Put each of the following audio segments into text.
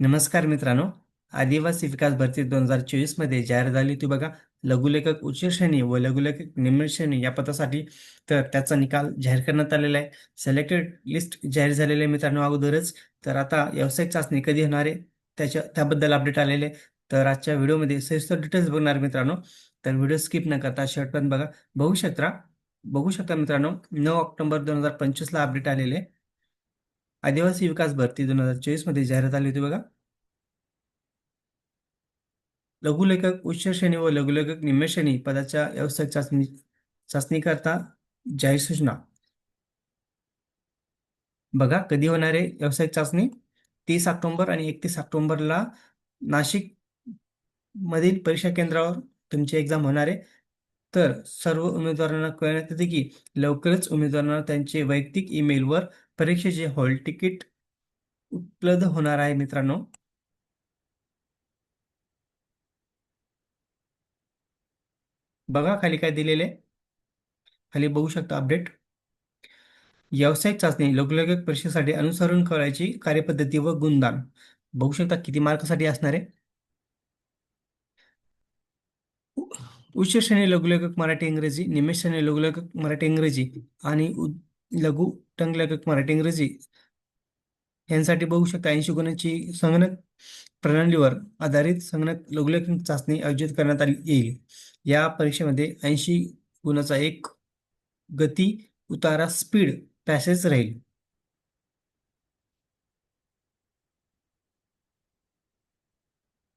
नमस्कार मित्रांनो. आदिवासी विकास भरती दोन हजार चोवीसमध्ये जाहीर झाली होती बघा. लघुलेखक उच्च श्रेणी व लघुलेखक निम्न श्रेणी या पदासाठी तर त्याचा निकाल जाहीर करण्यात आलेला आहे. सिलेक्टेड लिस्ट जाहीर झालेली आहे मित्रांनो अगोदरच. तर आता व्यावसायिक चाचणी कधी होणार आहे? त्याच्या त्याबद्दल अपडेट आलेले आहे. तर आजच्या व्हिडिओमध्ये सविस्तर डिटेल्स बघणार मित्रांनो. तर व्हिडिओ स्किप न करता शेवटपर्यंत बघा. बघू शकता बघू शकता मित्रांनो नऊ ऑक्टोबर दोन हजार पंचवीसला अपडेट आलेले आहे. आदिवासी विकास भरती दोन हजार चोवीसमध्ये जाहिरात आली होती बघा. लघुलेखक उच्च श्रेणी व लघुलेखक निम्न श्रेणी पदाच्या व्यावसायिक चाचणी चाचणीकरता जाहीर सूचना. बघा कधी होणार आहे व्यावसायिक चाचणी? तीस ऑक्टोंबर आणि एकतीस ऑक्टोंबरला नाशिक मधील परीक्षा केंद्रावर तुमची एक्झाम होणार आहे. तर सर्व उमेदवारांना कळण्यात येते की लवकरच उमेदवारांना त्यांचे वैयक्तिक ईमेलवर परीक्षेचे हॉल तिकीट उपलब्ध होणार आहे मित्रांनो बघा खाली काय दिलेले. खाली बघू शकता अपडेट. व्यावसायिक चाचणी लघुलेखक परीक्षेसाठी अनुसरण करायची कार्यपद्धती व गुणदान. बघू शकता किती मार्कासाठी असणार आहे. उ- उच्च श्रेणी लघुलेखक मराठी इंग्रजी निम्न श्रेणी लघुलेखक मराठी इंग्रजी आणि लघु टंगलेखक मराठी इंग्रजी यांसाठी बघू शकता ऐंशी गुणांची संगणक प्रणालीवर आधारित संगणक लघुलेखन चाचणी आयोजित करण्यात आली येईल. या परीक्षेमध्ये ऐंशी गुणाचा एक गती उतारा स्पीड पॅसेज राहील.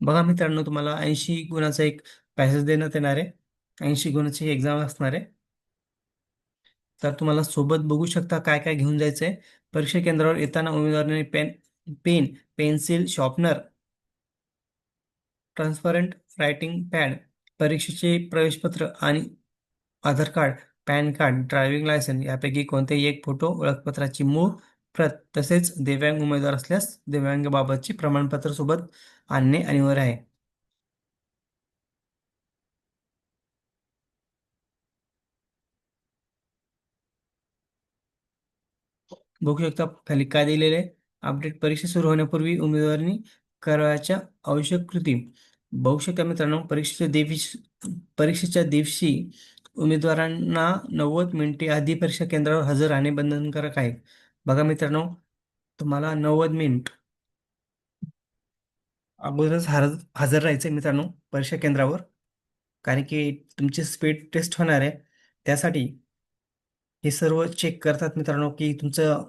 बघा मित्रांनो तुम्हाला ऐंशी गुणाचा एक पॅसेज देण्यात येणार आहे. ऐंशी गुणाची एक्झाम असणार आहे. तर तुम्हाला सोबत बघू शकता काय काय घेऊन जायचं आहे परीक्षा केंद्रावर येताना उमेदवाराने pen pen pencil sharpener transparent writing pad परीक्षेचे प्रवेशपत्र आणि Aadhaar card PAN card driving licence यापैकी कोणतेही एक फोटो ओळखपत्राची मूळ प्रत तसेच दिव्यांग उमेदवार असल्यास दिव्यांगाबाबतचे प्रमाणपत्र सोबत आणणे अनिवार्य आहे. बघू शकता खाली काय दिलेले आहे? अपडेट परीक्षा सुरू होण्यापूर्वी उमेदवारांनी करावयाच्या आवश्यक कृती. बघू शकता मित्रांनो परीक्षेच्या दिवशी परीक्षेच्या दिवशी उमेदवारांना नव्वद मिनिटे आधी परीक्षा केंद्रावर हजर राहणे बंधनकारक आहे. बघा मित्रांनो तुम्हाला नव्वद मिनिट अगोदरच हजर राहायचं आहे मित्रांनो परीक्षा केंद्रावर. कारण की तुमची स्पीड टेस्ट होणार आहे. त्यासाठी हे सर्व चेक करतात मित्रांनो की तुमचं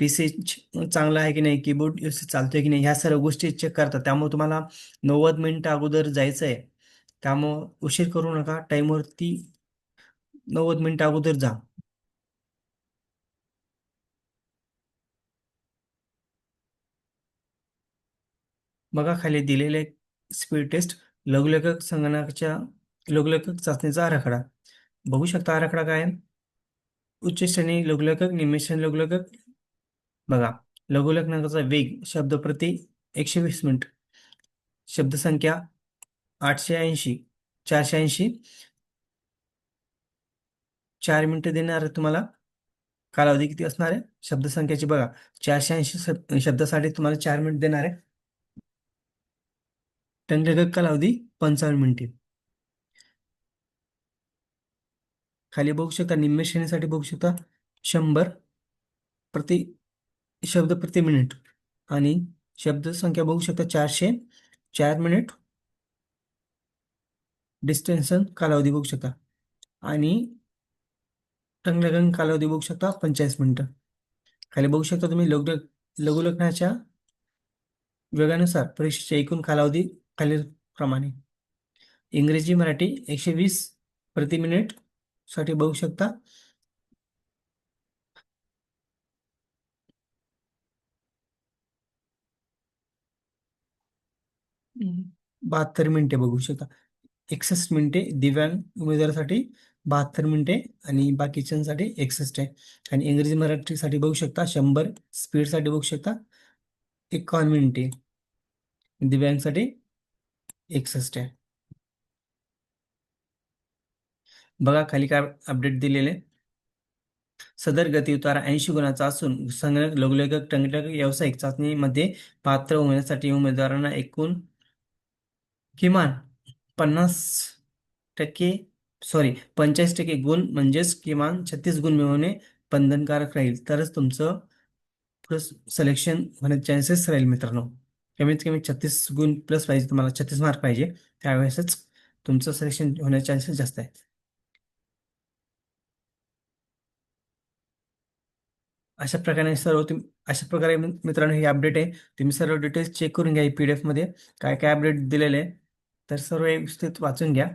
पी सी चांगलं आहे की नाही कीबोर्ड व्यवस्थित चालतोय की नाही ह्या सर्व गोष्टी चेक करतात. त्यामुळे तुम्हाला नव्वद मिनिटं अगोदर जायचं आहे त्यामुळं उशीर करू नका टाईमवरती नव्वद मिनिटं अगोदर जा. बघा खाली दिलेले स्पीड टेस्ट लघुलेखक संगणकाच्या लघुलेखक चाचणीचा आराखडा. बघू शकता आराखडा काय आहे? उच्च श्रेणी लघुलेखक निम्न श्रेणी लघुलेखक. बघा लघुलेखनाचा वेग शब्द प्रति एकशे वीस मिनिट शब्दसंख्या आठशे ऐंशी चारशे ऐंशी. चार मिनिटं देणार आहे तुम्हाला. कालावधी किती असणार आहे? शब्दसंख्याची बघा चारशे ऐंशी शब्दासाठी तुम्हाला चार मिनिट देणार आहे. टंकलेखक कालावधी पंचावन्न मिनिटे. खाली बघू शकता निम्न श्रेणीसाठी बघू शकता शंभर प्रति शब्द प्रति मिनिट आणि शब्दसंख्या बघू शकता चारशे. चार मिनिट डिस्टेन्सन कालावधी बघू शकता. आणि टंगलगन कालावधी बघू शकता पंचेचाळीस मिनिटं. खाली बघू शकता तुम्ही लघु लघुलेखनाच्या वेगानुसार परीक्षेच्या एकूण कालावधी खालीलप्रमाणे. इंग्रजी मराठी एकशे वीस प्रति मिनिट साठी बघू शकता. बहात्तर मिनिटे बघू शकता. एकसष्ट मिनिटे दिव्यांग उमेदवारासाठी बहात्तर मिनिटे आणि बाकीच्यांसाठी एकसष्ट आहे. आणि इंग्रजी मराठीसाठी बघू शकता शंभर स्पीडसाठी बघू शकता एकावन्न मिनिटे दिव्यांगसाठी एकसष्ट आहे. बघा खाली काय अपडेट दिलेले सदर गती उतारा ऐंशी गुणाचा असून संगणक लघुलेखक टंगलेखक व्यावसायिक चाचणीमध्ये पात्र होण्यासाठी उमेदवारांना एकूण किमान पन्नास टक्के सॉरी पंचेचाळीस टक्के गुण म्हणजेच किमान छत्तीस गुण मिळवणे बंधनकारक राहील. तरच तुमचं प्लस सिलेक्शन होण्याचे चान्सेस राहील मित्रांनो. कमीत कमी छत्तीस गुण प्लस पाहिजे तुम्हाला छत्तीस मार्क पाहिजे. त्यावेळेसच तुमचं सिलेक्शन होण्याचे चान्सेस जास्त आहेत. अशा प्रकारे सर्व तुम्ही अशा प्रकारे मित्रांनो ही अपडेट आहे. तुम्ही सर्व डिटेल्स चेक करून घ्या पी डी एफमध्ये काय काय अपडेट दिलेले आहे तर सर्व व्यवस्थित वाचून घ्या.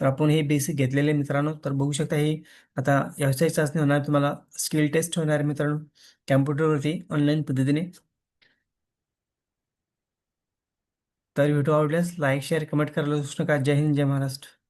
तर आपण हे बेसिक घेतलेले आहे मित्रांनो. तर बघू शकता हे आता व्यवसाय चाचणी होणार तुम्हाला स्किल टेस्ट होणार मित्रांनो कॅम्प्युटरवरती ऑनलाईन पद्धतीने. तर व्हिडिओ आवडल्यास लाईक शेअर कमेंट करायला विसरू नका. जय हिंद जय महाराष्ट्र.